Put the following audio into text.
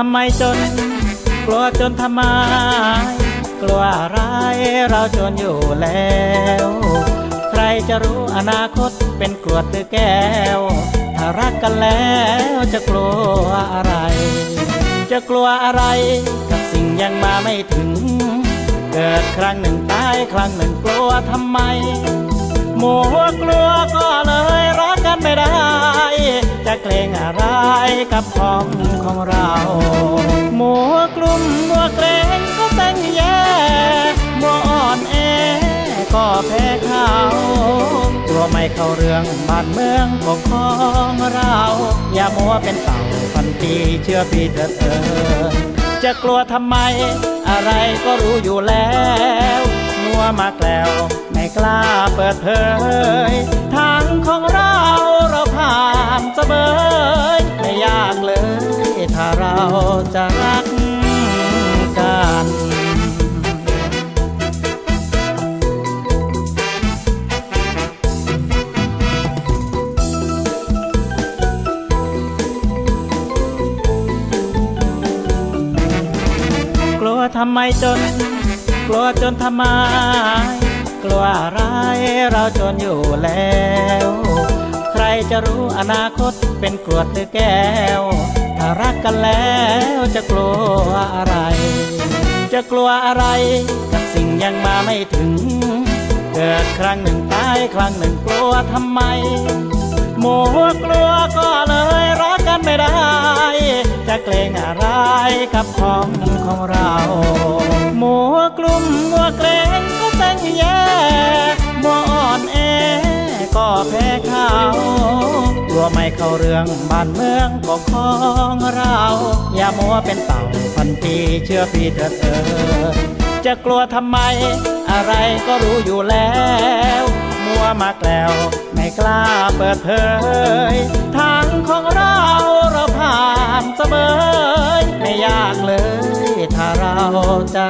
ทำไมจน กลัวจนทำไม กลัวอะไรเราจนอยู่แล้ว ใครจะรู้อนาคตเป็นกรวดหรือแก้ว ถ้ารักกันแล้วจะกลัวอะไร จะกลัวอะไร กับสิ่งยังมาไม่ถึง เกิดครั้งหนึ่งตายครั้งหนึ่งกลัวทำไมหมัวกลัวก็ งอะไรกับของของเราหมัวกลุ่มมัวเกรงก็แต่งแย่มัวอ่อนแอก็แพ้เขากลัวไม่เข้าเรื่องบ้านเมืองปกครองเรา อย่ามัวเป็นเต่าฟันปีเชื่อพี่เถิดเออจะกลัวทำไม อะไรก็รู้อยู่แล้วมัวมาแกล้วไม่กล้าเปิดเผยทาง จะรักกันกลัวทำไมจน กลัวจนทำไม กลัวอะไรเราจนอยู่แล้ว ใครจะรู้อนาคตเป็นกรวดหรือแก้ว ถ้ารักกันแล้วจะกลัวอะไร จะกลัวอะไร กับสิ่งยังมาไม่ถึง เกิดครั้งหนึ่งตายครั้งหนึ่งกลัวทำไม หมัวกลัวก็เลยรักกันไม่ได้ จะเกรงอะไรกับของของเรา หมัวกลุ่มมัวเกรงก็แต่งแย่ ก็แพ้เขากลัวไม่เข้าเรื่องบ้านเมืองปกครองเรา อย่ามัวเป็นเต่าพันปีเชื่อพี่เถิดเออจะกลัวทำไม อะไรก็รู้อยู่แล้ว มัวมากแล้วไม่กล้าเปิดเผยทางของเราเราผ่านเสมอไม่ยากเลย ถ้าเราจะ